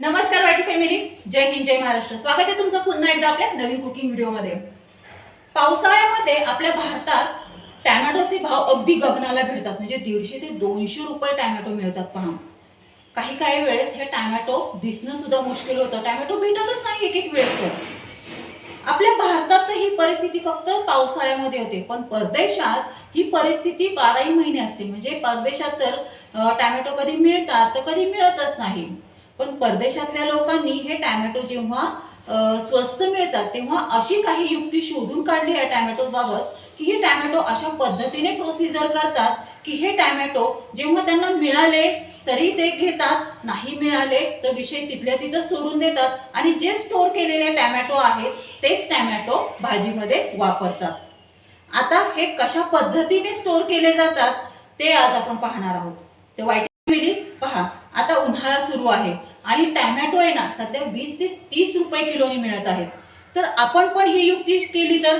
नमस्कार वाटी फॅमिली जय हिंद जय महाराष्ट्र. स्वागत आहे तुमचं पुन्हा एकदा आपल्या नवीन कुकिंग व्हिडिओमध्ये पावसाळ्यामध्ये आपल्या भारतात टॅमॅटोचे भाव अगदी गगनाला भिडतात म्हणजे दीडशे ते दोनशे रुपये टॅमॅटो मिळतात पहा. काही काही वेळेस हे टॅमॅटो दिसणं सुद्धा मुश्किल होतं. टॅमॅटो भेटतच नाही एक एक वेळेस. तर. आपल्या भारतात तर ही परिस्थिती फक्त पावसाळ्यामध्ये होते. पण परदेशात ही परिस्थिती बाराही महिने असते. म्हणजे परदेशात तर टॅमॅटो कधी मिळतात तर कधी मिळतच नाही. पण परदेशातल्या लोकांनी हे टॅमॅटो जेव्हा स्वस्त मिळतात तेव्हा अशी काही युक्ती शोधून काढली आहे टॅमॅटोबाबत की हे टॅमॅटो अशा पद्धतीने प्रोसिजर करतात की हे टॅमॅटो जेव्हा त्यांना मिळाले तरी ते घेतात नाही मिळाले तर विषय तिथल्या तिथं सोडून देतात आणि जे स्टोर केलेले टॅमॅटो आहेत तेच टॅमॅटो भाजीमध्ये वापरतात. आता हे कशा पद्धतीने स्टोर केले जातात ते आज आपण पाहणार आहोत. ते वाईट पहा. आता उन्हाळा सुरू आहे आणि टॅमॅटो आहे ना सध्या वीस ते तीस रुपये किलोने मिळत आहेत. तर आपण पण ही युक्ती केली तर?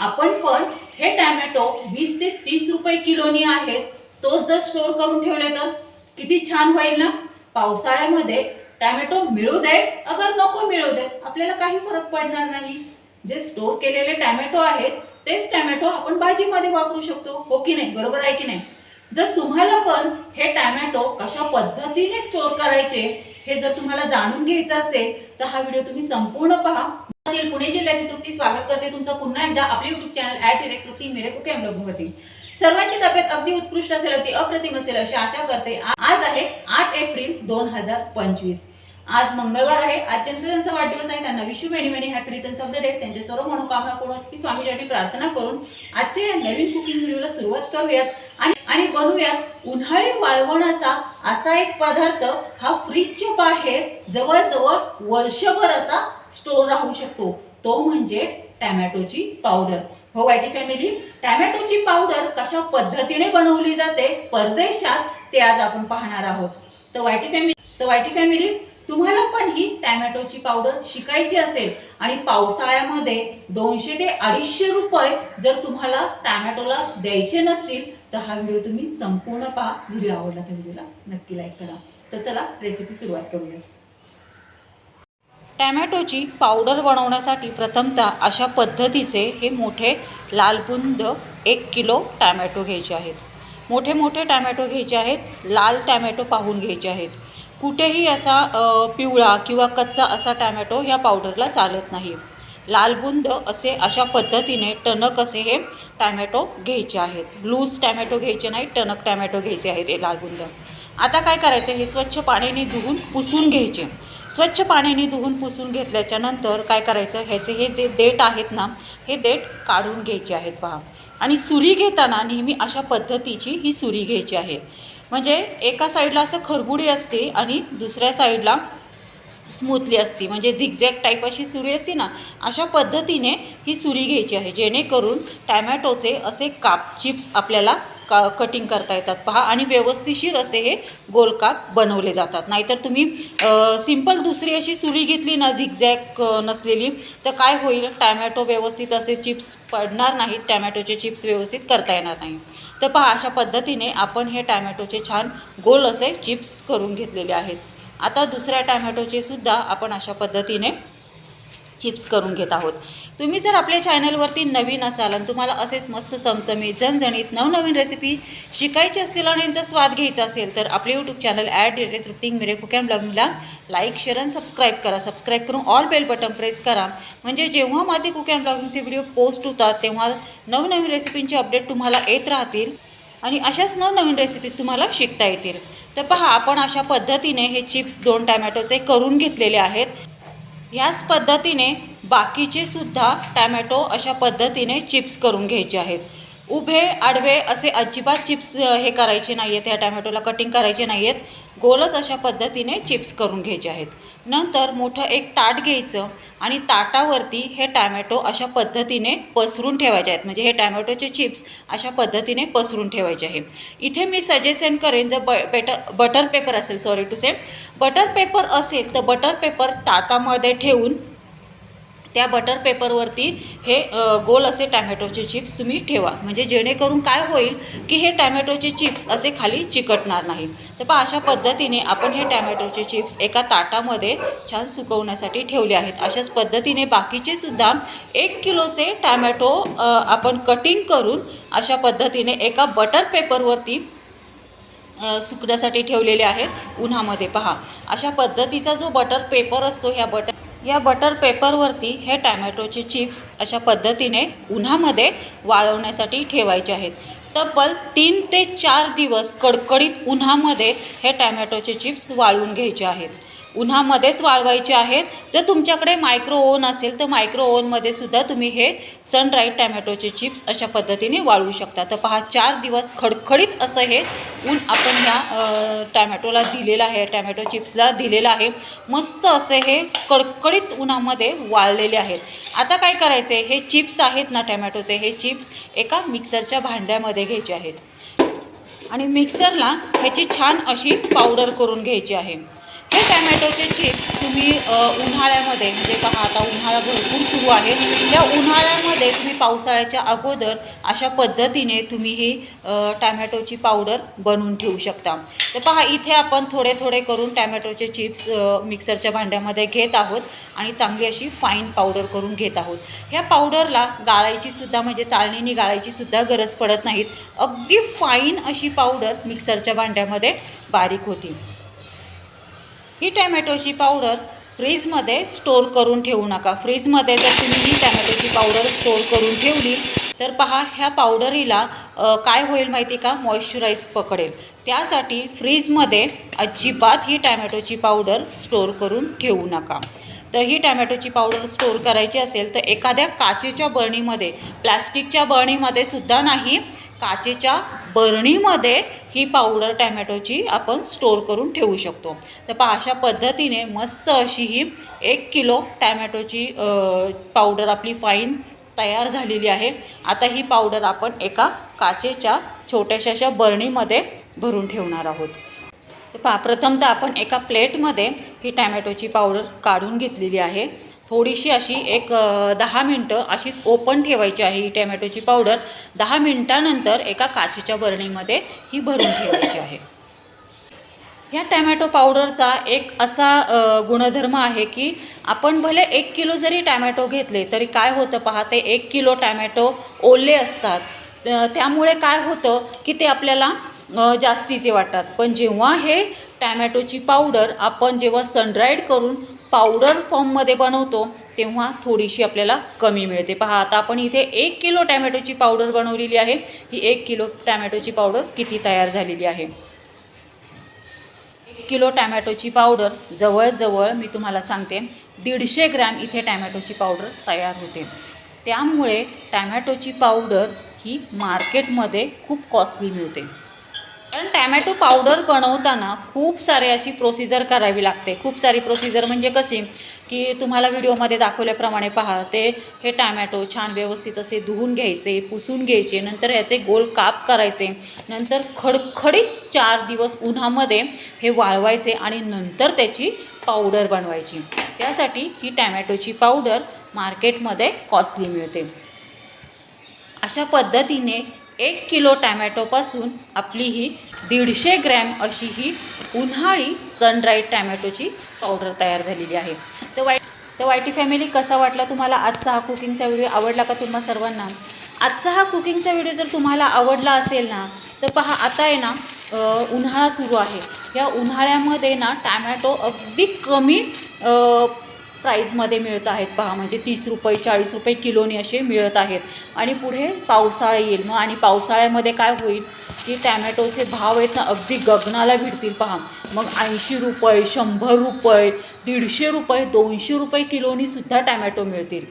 आपण पण हे टॅमॅटो वीस ते तीस रुपये किलोनी आहेत तोच जर स्टोर करून ठेवले तर? किती छान होईल ना? पावसाळ्यामध्ये टॅमॅटो मिळू दे अगर नको मिळू दे आपल्याला काही फरक पडणार नाही. जे स्टोर केलेले टॅमॅटो आहेत तेच टॅमॅटो आपण भाजीमध्ये वापरू शकतो. हो की नाही? बरोबर आहे की नाही? जर तुम्हाला पण हे टॅमॅटो कशा पद्धतीने स्टोर करायचे हे जर तुम्हाला जाणून घ्यायचं असेल तर हा व्हिडिओ तुम्ही संपूर्ण पहा. पुणे जिल्ह्यातील तृप्ती स्वागत करते तुमचं पुन्हा एकदा आपले YouTube channel at direct Trupti मेरे कुके वरती सर्वांची तब्येत अगदी उत्कृष्ट असेल अगदी अप्रतिम असेल अशी आशा करते. आज आहे आठ एप्रिल दोन हजार पंचवीस. आज मंगळवार आहे. आज ज्यांचा ज्यांचा वाढदिवस आहे त्यांना विश्व many many happy returns of the day त्यांच्या सर्व मनोकामना करून की स्वामीजींनी प्रार्थना करून आजच्या या नवीन कुकिंग व्हिडिओला सुरुवात करूयात. आणि आणि बनवूयात उन्हाळी वाळवणाचा असा एक पदार्थ. हा फ्रीजच्या बाहेर जवळजवळ वर्षभर असा स्टोर राहू शकतो. तो म्हणजे टॅमॅटोची पावडर हो वायटी फॅमिली टॅमॅटोची पावडर कशा पद्धतीने बनवली जाते? परदेशात ते आज आपण पाहणार आहोत. तर वायटी फॅमिली तर वायटी फॅमिली तुम्हाला पण ही टॅमॅटोची पावडर शिकायची असेल आणि पावसाळ्यामध्ये दोनशे ते अडीचशे रुपये जर तुम्हाला टॅमॅटोला द्यायचे नसतील तर हा व्हिडिओ तुम्ही संपूर्ण पहा. व्हिडिओ आवडला तर व्हिडिओला नक्की लाईक करा. तर चला रेसिपी सुरुवात करूया. टॅमॅटोची पावडर बनवण्यासाठी प्रथमतः अशा पद्धतीचे हे मोठे लालबुंद एक किलो टॅमॅटो घ्यायचे आहेत. मोठे मोठे टॅमॅटो घ्यायचे आहेत लाल टॅमॅटो पाहून घ्यायचे आहेत. कुठेही असा पिवळा किंवा कच्चा असा टॅमॅटो ह्या पावडरला चालत नाही. लालबुंद असे अशा पद्धतीने टणक असे हे टॅमॅटो घ्यायचे आहेत. लूज टॅमॅटो घ्यायचे नाही टणक टॅमॅटो घ्यायचे आहेत हे लालबुंद आता काय करायचं हे स्वच्छ पाण्याने धुवून पुसून घ्यायचे. स्वच्छ पाण्याने धुवून पुसून घेतल्याच्या नंतर काय करायचं? ह्याचे हे जे देठ आहेत ना हे देठ काढून घ्यायचे आहेत पहा. आणि सुरी घेताना नेहमी अशा पद्धतीची ही सुरी घ्यायची आहे. म्हणजे एका साईडला असं खरबुडी असते आणि दुसऱ्या साईडला स्मूथली असते. म्हणजे झिगझॅग टाईप अशी सुरी असते ना अशा पद्धतीने ही सुरी घ्यायची आहे. जेणेकरून टॅमॅटोचे असे काप चिप्स आपल्याला का कटिंग करता येतात? पहा आणि व्यवस्थिशीर असे हे गोलकाप बनवले जातात. नाहीतर तुम्ही सिंपल दुसरी अशी सुरी घेतली ना झिगझॅग नसलेली तर काय होईल? टॅमॅटो व्यवस्थित असे चिप्स पडणार नाहीत. टॅमॅटोचे चिप्स व्यवस्थित करता येणार नाही तर पहा अशा पद्धतीने आपण हे टॅमॅटोचे छान गोल असे चिप्स करून घेतलेले आहेत. आता दुसऱ्या टॅमॅटोचे सुद्धा आपण अशा पद्धतीने चिप्स करून घेत आहोत. तुम्ही जर आपल्या चॅनलवरती नवीन असाल आणि तुम्हाला असेच मस्त चमचमीत झणझणीत नवनवीन रेसिपी शिकायची असतील आणि यांचा स्वाद घ्यायचा असेल तर आपले यूट्यूब चॅनल ॲड डिरेक्ट तृप्तिंग मिरे कुकॅम ब्लॉगला लाईक शेअर आणि सबस्क्राईब करा. सबस्क्राईब करून ऑल बेल बटन प्रेस करा. म्हणजे जेव्हा माझे कुकॅम ब्लॉगिंगचे व्हिडिओ पोस्ट होतात तेव्हा नवनवीन रेसिपींचे अपडेट तुम्हाला येत राहतील आणि अशाच नवनवीन रेसिपीज तुम्हाला शिकता येतील. तर पहा आपण अशा पद्धतीने हे चिप्स दोन टॅमॅटोचे करून घेतलेले आहेत. ह्याच पद्धतीने बाकीचे सुद्धा टॅमॅटो अशा पद्धतीने चिप्स करून घ्यायचे आहेत. उभे आडवे असे अजिबात चिप्स हे करायचे नाही आहेत ह्या टॅमॅटोला कटिंग करायचे नाही आहेत गोलच अशा पद्धतीने चिप्स करून घ्यायचे आहेत. नंतर मोठं एक ताट घ्यायचं आणि ताटावरती हे टॅमॅटो अशा पद्धतीने पसरून ठेवायचे आहेत. म्हणजे हे टॅमॅटोचे चिप्स अशा पद्धतीने पसरून ठेवायचे आहे. इथे मी सजेशन करेन जर ब बेटर बटर पेपर असेल sorry to say butter paper असेल तर बटर पेपर ताटामध्ये ठेवून त्या बटर पेपरवरती हे गोल असे टॅमॅटोचे चिप्स तुम्ही ठेवा. म्हणजे जेणेकरून काय होईल की हे टॅमॅटोचे चिप्स असे खाली चिकटणार नाही. तर पहा अशा पद्धतीने आपण हे टॅमॅटोचे चिप्स एका ताटामध्ये छान सुकवण्यासाठी ठेवले आहेत. अशाच पद्धतीने बाकीचे सुद्धा एक किलोचे टॅमॅटो आपण कटिंग करून अशा पद्धतीने एका बटर पेपरवरती सुकण्यासाठी ठेवलेले आहेत उन्हामध्ये. पहा अशा पद्धतीचा जो बटर पेपर असतो ह्या बटर या बटर पेपरवरती हे टॅमॅटोचे चिप्स अशा पद्धतीने उन्हामध्ये वाळवण्यासाठी ठेवायचे आहेत. तब्बल तीन ते चार दिवस कडकडीत उन्हामध्ये हे टॅमॅटोचे चिप्स वाळवून घ्यायचे आहेत. उन्हामध्येच वाळवायचे आहेत. जर तुमच्याकडे मायक्रो ओव्हन असेल तर मायक्रो ओव्हनमध्ये सुद्धा तुम्ही हे सनड्राईड टॅमॅटोचे चिप्स अशा पद्धतीने वाळवू शकता. तर पहा चार दिवस खडखडीत असं हे ऊन आपण ह्या टॅमॅटोला दिलेलं आहे टॅमॅटो चिप्सला दिलेलं आहे. मस्त असे हे कडकडीत उन्हामध्ये वाळलेले आहेत. आता काय करायचे हे चिप्स आहेत ना टॅमॅटोचे हे चिप्स एका मिक्सरच्या भांड्यामध्ये घ्यायचे आहेत. आणि मिक्सरला ह्याची छान अशी पावडर करून घ्यायची आहे. हे टॅमॅटोचे चिप्स तुम्ही उन्हाळ्यामध्ये म्हणजे पहा आता उन्हाळा भरपूर सुरू आहे. या उन्हाळ्यामध्ये तुम्ही पावसाळ्याच्या अगोदर अशा पद्धतीने तुम्ही ही टॅमॅटोची पावडर बनवून ठेवू शकता. तर पहा इथे आपण थोडे थोडे करून टॅमॅटोचे चिप्स मिक्सरच्या भांड्यामध्ये घेत आहोत आणि चांगली अशी फाईन पावडर करून घेत आहोत. ह्या पावडरला गाळायची सुद्धा म्हणजे चाळणीने गाळायची सुद्धा गरज पडत नाहीत. अगदी फाईन अशी पावडर मिक्सरच्या भांड्यामध्ये बारीक होती. ही टॅमॅटोची पावडर फ्रीजमध्ये स्टोर करून ठेवू नका. फ्रीजमध्ये जर तुम्ही ही टॅमॅटोची पावडर स्टोर करून ठेवली तर पहा ह्या पावडरीला काय होईल माहिती का? मॉइश्चराईज पकडेल. त्यासाठी फ्रीजमध्ये अजिबात ही टॅमॅटोची पावडर स्टोर करून ठेवू नका. तर ही टॅमॅटोची पावडर स्टोर करायची असेल तर एखाद्या काचेच्या बरणीमध्ये प्लॅस्टिकच्या बरणीमध्ये सुद्धा नाही काचेच्या बरणीमध्ये ही पावडर टॅमॅटोची आपण स्टोअर करून ठेवू शकतो. तर पहा अशा पद्धतीने मस्त अशी ही एक किलो टॅमॅटोची पावडर आपली फाईन तयार झालेली आहे. आता ही पावडर आपण एका काचेच्या छोट्याशा अशा बरणीमध्ये भरून ठेवणार आहोत. पा प्रथमतः आपण एका प्लेटमध्ये ही टॅमॅटोची पावडर काढून घेतलेली आहे. थोडीशी अशी एक दहा मिनटं अशीच ओपन ठेवायची आहे ही टॅमॅटोची पावडर. दहा मिनटानंतर एका काचेच्या बरणीमध्ये ही भरून ठेवायची आहे. ह्या टॅमॅटो पावडरचा एक असा गुणधर्म आहे की आपण भले एक किलो जरी टॅमॅटो घेतले तरी काय होतं पहा ते एक किलो टॅमॅटो ओले असतात. त्यामुळे काय होतं की ते आपल्याला जास्तीचे वाटतात. पण जेव्हा हे टॅमॅटोची पावडर आपण जेव्हा सनड्राईड करून पावडर फॉर्ममध्ये बनवतो तेव्हा थोडीशी आपल्याला कमी मिळते. पहा आता आपण इथे एक किलो टॅमॅटोची पावडर बनवलेली आहे. ही एक किलो टॅमॅटोची पावडर किती तयार झालेली आहे? एक किलो टॅमॅटोची पावडर जवळजवळ मी तुम्हाला सांगते दीडशे ग्रॅम इथे टॅमॅटोची पावडर तयार होते. त्यामुळे टॅमॅटोची पावडर ही मार्केटमध्ये खूप कॉस्टली मिळते. कारण टॅमॅटो पावडर बनवताना खूप सारे अशी प्रोसिजर करावी लागते. खूप सारी प्रोसिजर म्हणजे कशी की तुम्हाला व्हिडिओमध्ये दाखवल्याप्रमाणे पहा ते हे टॅमॅटो छान व्यवस्थित असे धुवून घ्यायचे पुसून घ्यायचे नंतर याचे गोल काप करायचे नंतर खडखडीत चार दिवस उन्हामध्ये हे वाळवायचे आणि नंतर त्याची पावडर बनवायची. त्यासाठी ही टॅमॅटोची पावडर मार्केटमध्ये कॉस्टली मिळते. अशा पद्धतीने एक किलो टॅमॅटोपासून आपली ही दीडशे ग्रॅम अशी ही उन्हाळी सनड्राईड टॅमॅटोची पावडर तयार झालेली आहे. तर वाईट तर वायटी फॅमिली कसा वाटला तुम्हाला आजचा हा कुकिंगचा व्हिडिओ? आवडला का तुम्हा सर्वांना? आजचा हा कुकिंगचा व्हिडिओ जर तुम्हाला आवडला असेल ना तर पहा आता आहे ना उन्हाळा सुरू आहे. या उन्हाळ्यामध्ये ना टॅमॅटो अगदी कमी प्राईजमध्ये मिळत आहेत पहा म्हणजे तीस रुपये चाळीस रुपये किलोनी असे मिळत आहेत. आणि पुढे पावसाळा येईल. मग आणि पावसाळ्यामध्ये काय होईल की टॅमॅटोचे भाव आहेत ना अगदी गगनाला भिडतील पहा. मग ऐंशी रुपये शंभर रुपये दीडशे रुपये दोनशे रुपये किलोनी सुद्धा टॅमॅटो मिळतील.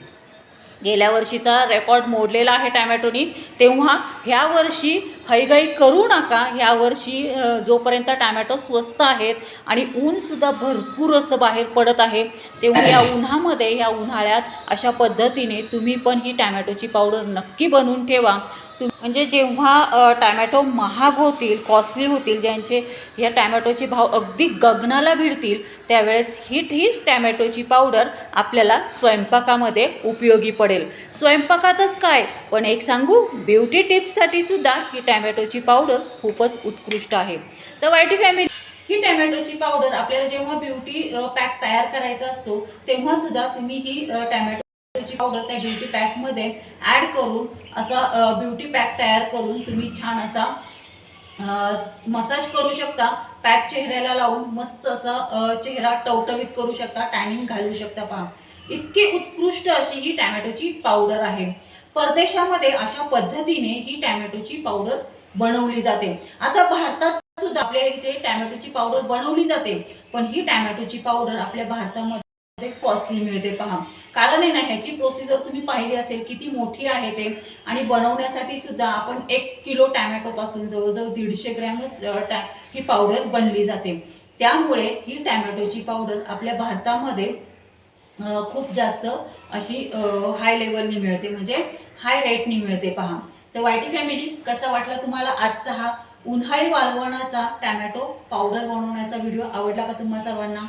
गेल्या वर्षीचा रेकॉर्ड मोडलेला आहे टॅमॅटोनी. तेव्हा ह्या वर्षी हैगाई करू नका. ह्या वर्षी जोपर्यंत टॅमॅटो स्वस्त आहेत आणि ऊनसुद्धा भरपूर असं बाहेर पडत आहे तेव्हा या उन्हामध्ये ह्या उन्हाळ्यात अशा पद्धतीने तुम्ही पण ही टॅमॅटोची पावडर नक्की बनवून ठेवा. तुम म्हणजे जेव्हा टॅमॅटो महाग होतील कॉस्टली होतील ज्यांचे या टॅमॅटोचे भाव अगदी गगनाला भिडतील त्यावेळेस हीट हीच टॅमॅटोची पावडर आपल्याला स्वयंपाकामध्ये उपयोगी पडेल. स्वयंपाकातच काय? पण एक सांगू ब्युटी टिप्ससाठी सुद्धा ही टॅमॅटोची पावडर खूपच उत्कृष्ट आहे. तर वायटी फॅमिली ही टॅमॅटोची पावडर आपल्याला जेव्हा ब्युटी पॅक तयार करायचा असतो तेव्हा सुद्धा तुम्ही ही टॅमॅटो पावडर त्या ब्युटी पॅकमध्ये ॲड करून असा ब्युटी पॅक तयार करून तुम्ही छान असा मसाज करू शकता. पॅक चेहऱ्याला लावून मस्त असा चेहरा टवटवीत करू शकता टॅनिंग घालू शकता पहा. इतकी उत्कृष्ट अशी ही टॅमॅटोची पावडर आहे. परदेशामध्ये अशा पद्धतीने ही टॅमॅटोची पावडर बनवली जाते. आता भारतात सुद्धा आपल्या इथे टॅमॅटोची पावडर बनवली जाते. पण ही टॅमॅटोची पावडर आपल्या भारतामध्ये कॉस्टली मिळते पहा. कारण आहे ना ह्याची प्रोसिजर तुम्ही पाहिली असेल किती मोठी आहे ते. आणि बनवण्यासाठी सुद्धा आपण एक किलो टॅमॅटोपासून जवळजवळ दीडशे ग्रॅमच टॅ ही पावडर बनली जाते. त्यामुळे ही टॅमॅटोची पावडर आपल्या भारतामध्ये खूप जास्त अशी हाय लेवलनी मिळते. म्हणजे हाय रेटनी मिळते पहा. तर वायटी फॅमिली कसा वाटला तुम्हाला आजचा हा उन्हाळी वाळवणाचा टॅमॅटो पावडर बनवण्याचा व्हिडिओ आवडला का तुम्हा सर्वांना?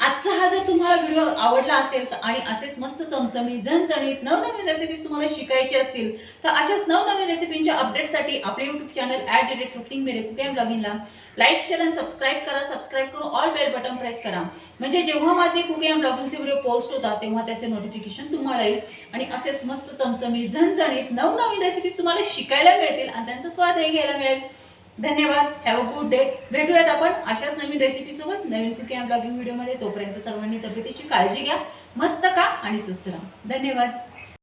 आजचा हा जर तुम्हाला व्हिडिओ आवडला असेल तर आणि असेच मस्त चमचमी झणझणीत नवनवीन रेसिपीज तुम्हाला शिकायची असतील तर अशाच नवनवीन रेसिपींच्या अपडेटसाठी आपले यूट्यूब चॅनल ॲट डिरेक्ट थ्रुप्टिंग मेरे कुक अँड ब्लॉगिंगला लाईक शेअर आणि सबस्क्राईब करा. सबस्क्राईब करून बटन प्रेस करा. म्हणजे जेव्हा माझे कुकिंग अँड ब्लॉगिंगचे व्हिडिओ पोस्ट होतात तेव्हा त्याचे नोटिफिकेशन तुम्हाला येईल. आणि असेच मस्त चमचमीत झणझणीत नवनवीन रेसिपीज तुम्हाला शिकायला मिळतील आणि त्यांचा स्वादही घ्यायला मिळेल. धन्यवाद. हॅव अ गुड डे भेटूयात आपण अशाच नवीन रेसिपीसोबत नवीन कुकिंग अँड ब्लॉगिंग व्हिडिओमध्ये तोपर्यंत सर्वांनी तब्येतीची काळजी घ्या. मस्त का आणि सुस्त राहा. धन्यवाद.